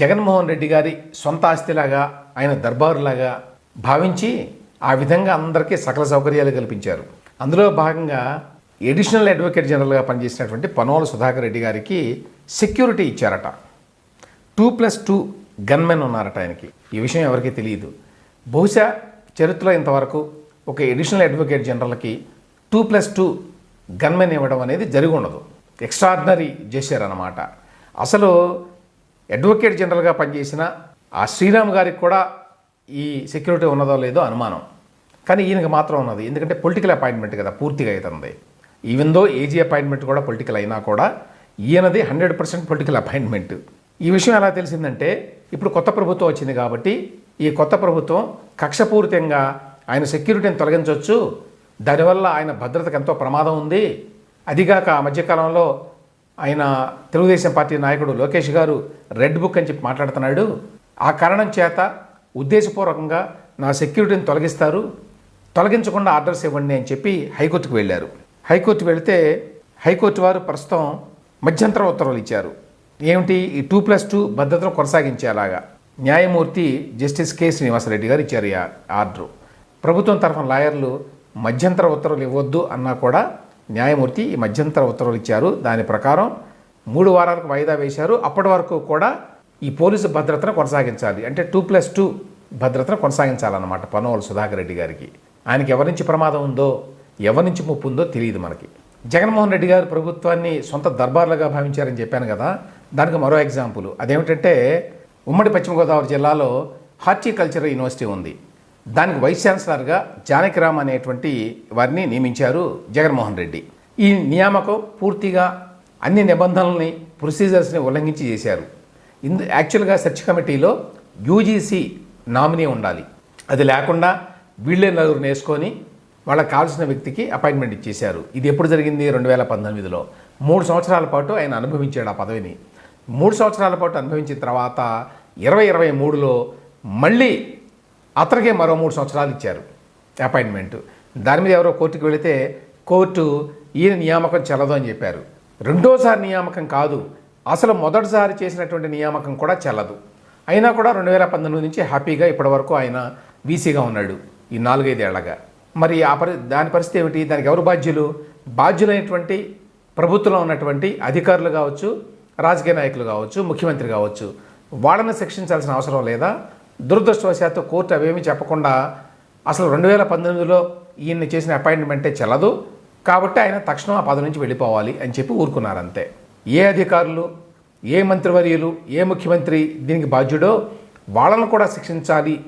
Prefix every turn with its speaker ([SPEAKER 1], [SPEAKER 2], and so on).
[SPEAKER 1] జగన్మోహన్ రెడ్డి గారి సొంత ఆస్తిలాగా ఆయన దర్బారులాగా భావించి ఆ విధంగా అందరికీ సకల సౌకర్యాలు కల్పించారు. అందులో భాగంగా ఎడిషనల్ అడ్వకేట్ జనరల్గా పనిచేసినటువంటి పనోల సుధాకర్ రెడ్డి గారికి సెక్యూరిటీ ఇచ్చారట. టూ ప్లస్ టూ గన్మెన్ ఉన్నారట ఆయనకి. ఈ విషయం ఎవరికీ తెలియదు. బహుశా చరిత్రలో ఇంతవరకు ఒక ఎడిషనల్ అడ్వకేట్ జనరల్కి టూ ప్లస్ టూ గన్మెన్ ఇవ్వడం అనేది జరిగి ఉండదు. ఎక్స్ట్రాడినరీ చేశారన్నమాట. అసలు అడ్వకేట్ జనరల్గా పనిచేసిన ఆ శ్రీరామ్ గారికి కూడా ఈ సెక్యూరిటీ ఉన్నదో లేదో అనుమానం. కానీ ఈయనకి మాత్రం ఉన్నది. ఎందుకంటే పొలిటికల్ అపాయింట్మెంట్ కదా పూర్తిగా అవుతుంది ఈవెన్ దో ఏజీ అపాయింట్మెంట్ కూడా పొలిటికల్ అయినా కూడా ఈయనది హండ్రెడ్ పర్సెంట్ పొలిటికల్ అపాయింట్మెంట్. ఈ విషయం ఎలా తెలిసిందంటే ఇప్పుడు కొత్త ప్రభుత్వం వచ్చింది కాబట్టి ఈ కొత్త ప్రభుత్వం కక్షపూరితంగా ఆయన సెక్యూరిటీని తొలగించవచ్చు దానివల్ల ఆయన భద్రతకు ఎంతో ప్రమాదం ఉంది. అదిగాక ఆ మధ్యకాలంలో ఆయన తెలుగుదేశం పార్టీ నాయకుడు లోకేష్ గారు రెడ్ బుక్ అని చెప్పి మాట్లాడుతున్నాడు. ఆ కారణం చేత ఉద్దేశపూర్వకంగా నా సెక్యూరిటీని తొలగిస్తారు. తొలగించకుండా ఆర్డర్స్ ఇవ్వండి అని చెప్పి హైకోర్టుకు వెళ్ళారు. హైకోర్టు వెళితే హైకోర్టు వారు ప్రస్తుతం మధ్యంతర ఉత్తర్వులు ఇచ్చారు. ఏమిటి? ఈ టూ ప్లస్ టూ భద్రతను కొనసాగించేలాగా న్యాయమూర్తి జస్టిస్ కె శ్రీనివాసరెడ్డి గారు ఇచ్చారు ఆర్డరు. ప్రభుత్వం తరఫున లాయర్లు మధ్యంతర ఉత్తర్వులు ఇవ్వద్దు అన్నా కూడా న్యాయమూర్తి ఈ మధ్యంతర ఉత్తర్వులు ఇచ్చారు. దాని ప్రకారం మూడు వారాలకు వాయిదా వేశారు. అప్పటి వరకు కూడా ఈ పోలీసు భద్రతను కొనసాగించాలి. అంటే టూ ప్లస్ టూ భద్రతను కొనసాగించాలన్నమాట పనోలు సుధాకర్ రెడ్డి గారికి. ఆయనకి ఎవరి నుంచి ప్రమాదం ఉందో ఎవరి నుంచి ముప్పు ఉందో తెలియదు మనకి. జగన్మోహన్ రెడ్డి గారు ప్రభుత్వాన్ని సొంత దర్బార్లుగా భావించారని చెప్పాను కదా దానికి మరో ఎగ్జాంపుల్. అదేమిటంటే ఉమ్మడి పశ్చిమ గోదావరి జిల్లాలో హార్టికల్చర్ యూనివర్సిటీ ఉంది. దానికి వైస్ ఛాన్సలర్గా జానకిరామ్ అనేటువంటి వారిని నియమించారు జగన్మోహన్ రెడ్డి. ఈ నియామకం పూర్తిగా అన్ని నిబంధనల్ని ప్రొసీజర్స్ని ఉల్లంఘించి చేశారు. ఇందు యాక్చువల్గా సెర్చ్ కమిటీలో యూజీసీ నామినీ ఉండాలి. అది లేకుండా వీళ్ళే నలుగురు వేసుకొని వాళ్ళకి కావాల్సిన వ్యక్తికి అపాయింట్మెంట్ ఇచ్చేశారు. ఇది ఎప్పుడు జరిగింది? రెండు వేల పంతొమ్మిదిలో. మూడు సంవత్సరాల పాటు ఆయన అనుభవించాడు ఆ పదవిని. మూడు సంవత్సరాల పాటు అనుభవించిన తర్వాత ఇరవై ఇరవై మూడులో మళ్ళీ అతనికే మరో మూడు సంవత్సరాలు ఇచ్చారు అపాయింట్మెంట్. దాని మీద ఎవరో కోర్టుకు వెళితే కోర్టు ఈయన నియామకం చెల్లదు అని చెప్పారు. రెండోసారి నియామకం కాదు అసలు మొదటిసారి చేసినటువంటి నియామకం కూడా చెల్లదు. అయినా కూడా రెండు వేల పంతొమ్మిది నుంచి హ్యాపీగా ఇప్పటి వరకు ఆయన వీసీగా ఉన్నాడు ఈ నాలుగైదేళ్ళగా. మరి ఆ పరి దాని పరిస్థితి ఏమిటి? దానికి ఎవరు బాధ్యులు? బాధ్యులైనటువంటి ప్రభుత్వంలో ఉన్నటువంటి అధికారులు కావచ్చు రాజకీయ నాయకులు కావచ్చు ముఖ్యమంత్రి కావచ్చు వాళ్ళని శిక్షించాల్సిన అవసరం లేదా? దురదృష్టవశాత్తు కోర్టు అవేమీ చెప్పకుండా అసలు రెండు వేల పంతొమ్మిదిలో ఈయన్ని చేసిన అపాయింట్మెంటే చెల్లదు. కాబట్టి ఆయన తక్షణం ఆ పదవి నుంచి వెళ్ళిపోవాలి అని చెప్పి ఊరుకున్నారు అంతే ఏ అధికారులు ఏ మంత్రివర్యులు ఏ ముఖ్యమంత్రి దీనికి బాధ్యుడో వాళ్ళను కూడా శిక్షించాలి